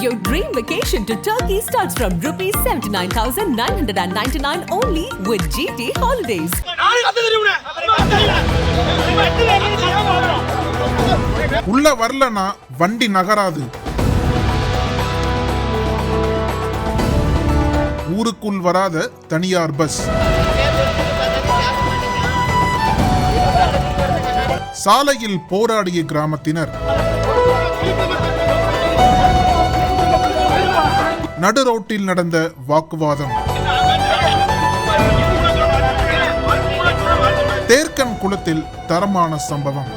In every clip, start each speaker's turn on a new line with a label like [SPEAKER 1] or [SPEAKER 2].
[SPEAKER 1] Your dream vacation to Turkey starts from rupees 79,999 only with GT Holidays.
[SPEAKER 2] உள்ள வரலனா வண்டி நகராது ஊருக்குள் வராத தனியார் பஸ் சாலையில் போராடிய கிராமத்தினர் நடு ரோட்டில் நடந்த வாக்குவாதம். தேர்க்கன் குளத்தில் தரமான சம்பவம்.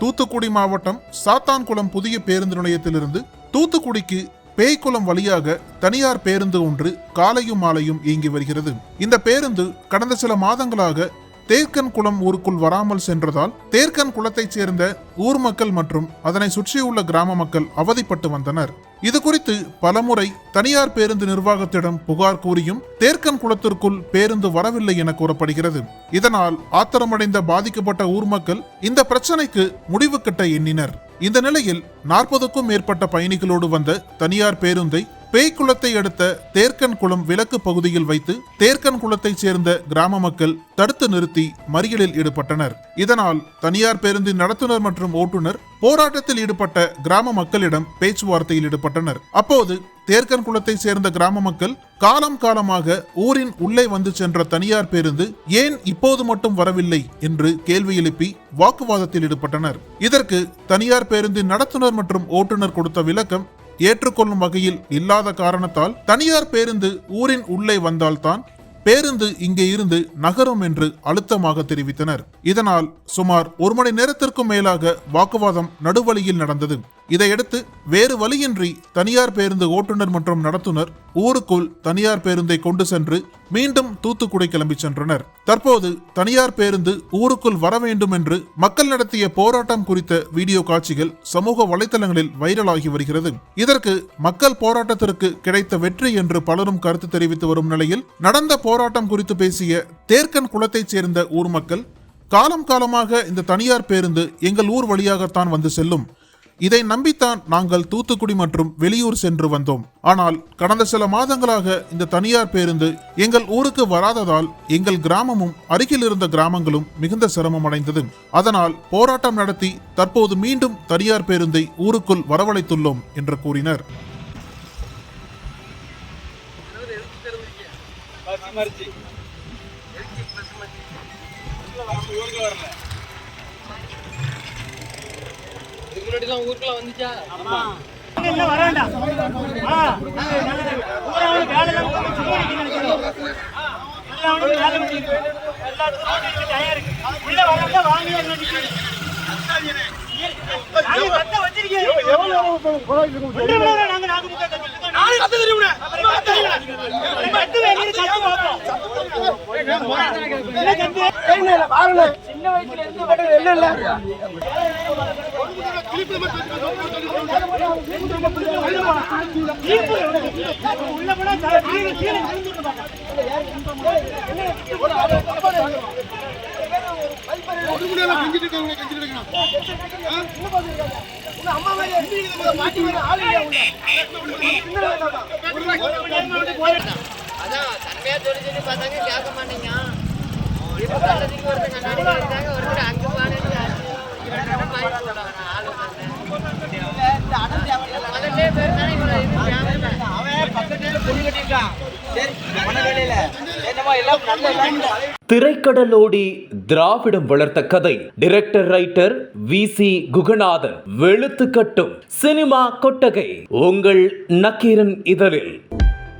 [SPEAKER 2] தூத்துக்குடி மாவட்டம் சாத்தான்குளம் புதிய பேருந்து நிலையத்திலிருந்து தூத்துக்குடிக்கு பேய்க்குளம் வழியாக தனியார் பேருந்து ஒன்று காலையும் மாலையும் இயங்கி வருகிறது. இந்த பேருந்து கடந்த சில மாதங்களாக தேர்க்கன் குளம் ஊருக்குள் வராமல் சென்றதால் தேர்க்கன் குளத்தைச் சேர்ந்த ஊர் மக்கள் மற்றும் அதனை சுற்றியுள்ள கிராம மக்கள் அவதிப்பட்டு வந்தனர். இது குறித்து பலமுறை தனியார் பேருந்து நிர்வாகத்திடம் புகார் கூறியும் தேர்க்கன் குளத்திற்குள் பேருந்து வரவில்லை என கூறப்படுகிறது. இதனால் ஆத்திரமடைந்த பாதிக்கப்பட்ட ஊர் மக்கள் இந்த பிரச்சனைக்கு முடிவு கட்ட எண்ணினர். இந்த நிலையில் நாற்பதுக்கும் மேற்பட்ட பயணிகளோடு வந்த தனியார் பேருந்தை பேய்க்குளத்தை அடுத்த தேர்க்கன் குளம் விலக்கு பகுதியில் வைத்து தேர்க்கன் குளத்தைச் சேர்ந்த கிராம மக்கள் தடுத்து நிறுத்தி மறியலில் ஈடுபட்டனர். இதனால் தனியார் பேருந்தின் நடத்துனர் மற்றும் ஓட்டுநர் போராட்டத்தில் ஈடுபட்ட கிராம மக்களிடம் பேச்சுவார்த்தையில் ஈடுபட்டனர். அப்போது தேர்க்கன் குளத்தை சேர்ந்த கிராம மக்கள் காலம் காலமாக ஊரின் உள்ளே வந்து சென்ற தனியார் பேருந்து ஏன் இப்போது மட்டும் வரவில்லை என்று கேள்வி எழுப்பி வாக்குவாதத்தில் ஈடுபட்டனர். இதற்கு தனியார் பேருந்தின் நடத்துனர் மற்றும் ஓட்டுநர் கொடுத்த விளக்கம் ஏற்றுக்கொள்ளும் வகையில் இல்லாத காரணத்தால் தனியார் பேருந்து ஊரின் உள்ளே வந்தால்தான் பேருந்து இங்கே இருந்து நகரும் என்று அழுத்தமாக தெரிவித்தனர். இதனால் சுமார் ஒரு மணி நேரத்திற்கும் மேலாக வாக்குவாதம் நடுவழியில் நடந்தது. இதையடுத்து வேறு வழியின்றி தனியார் பேருந்து ஓட்டுநர் மற்றும் நடத்துனர். ஊருக்குள் தனியார் பேருந்தை கொண்டு சென்று மீண்டும் தூத்துக்குடி கிளம்பி சென்றனர். தற்போது தனியார் பேருந்து ஊருக்குள் வர வேண்டும் என்று மக்கள் நடத்திய போராட்டம் குறித்த வீடியோ காட்சிகள் சமூக வலைதளங்களில் வைரலாகி வருகிறது. இதற்கு மக்கள் போராட்டத்திற்கு கிடைத்த வெற்றி என்று பலரும் கருத்து தெரிவித்து வரும் நிலையில் நடந்த போராட்டம் குறித்து பேசிய தேர்க்கன் குளத்தைச் சேர்ந்த ஊர் மக்கள் காலம் காலமாக இந்த தனியார் பேருந்து எங்கள் ஊர் வழியாகத்தான் வந்து செல்லும். இதை நம்பித்தான் நாங்கள் தூத்துக்குடி மற்றும் வெளியூர் சென்று வந்தோம். ஆனால் கடந்த சில மாதங்களாக இந்த தனியார் பேருந்து எங்கள் ஊருக்கு வராததால் எங்கள் கிராமமும் அருகில் இருந்த கிராமங்களும் மிகுந்த சிரமம் அடைந்தது. அதனால் போராட்டம் நடத்தி தற்போது மீண்டும் தனியார் பேருந்தை ஊருக்குள் வரவழைத்துள்ளோம் என்று கூறினர்.
[SPEAKER 3] இதுக்கு முன்னாடிலாம் ஊருக்குள்ள வந்துச்சா?
[SPEAKER 4] என்ன வராண்டா ஆ சின்ன வயசுல இருந்து இல்ல இல்ல உள்ள போனா கீழே கீழே விழுந்துட்டு பாக்க
[SPEAKER 3] அதான் தன்மையா சொல்லி சொல்லி பார்த்தாங்க கேட்க மாட்டீங்க.
[SPEAKER 5] திரைக்கடலோடி திராவிடம் வளர்த்த கதை. Director writer V C Guhanathan. வெளுத்து கட்டும் சினிமா கொட்டகை. உங்கள் நக்கீரன் இதழில்.